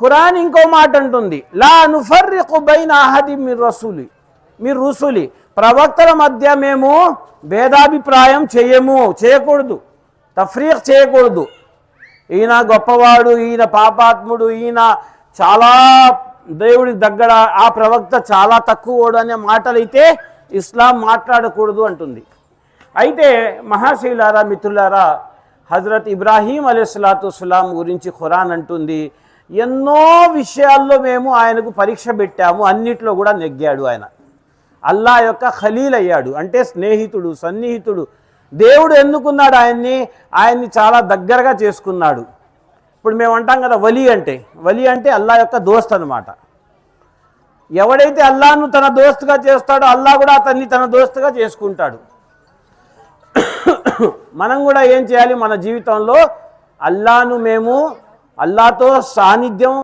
ఖురాన్ ఇంకో మాట అంటుంది. లా నుఫర్రికు బైన అహది మీ రసూలి మీరు రుసులి. ప్రవక్తల మధ్య మేము భేదాభిప్రాయం చేయము చేయకూడదు. తఫ్రీక్ చేయకూడదు. ఈయన గొప్పవాడు ఈయన పాపాత్ముడు ఈయన చాలా దేవుడి దగ్గర ఆ ప్రవక్త చాలా తక్కువవాడు అనే మాటలైతే ఇస్లాం మాట్లాడకూడదు అంటుంది. అయితే మహాశైలారా మిత్రులారా హజరత్ ఇబ్రాహీం అలీస్లాతు సులాం గురించి ఖురాన్ అంటుంది. ఎన్నో విషయాల్లో మేము ఆయనకు పరీక్ష పెట్టాము. అన్నిట్లో కూడా నెగ్గాడు ఆయన. అల్లా యొక్క ఖలీల్ అయ్యాడు అంటే స్నేహితుడు సన్నిహితుడు. దేవుడు ఎన్నుకున్నాడు ఆయన్ని? ఆయన్ని చాలా దగ్గరగా చేసుకున్నాడు. ఇప్పుడు మేము అంటాం కదా వలి అంటే. వలి అంటే అల్లా యొక్క దోస్త్ అనమాట ఎవడైతే అల్లాను తన దోస్తుగా చేస్తాడో అల్లా కూడా అతన్ని తన దోస్తుగా చేసుకుంటాడు. మనం కూడా ఏం చేయాలి? మన జీవితంలో అల్లాను మేము అల్లాతో సాన్నిధ్యం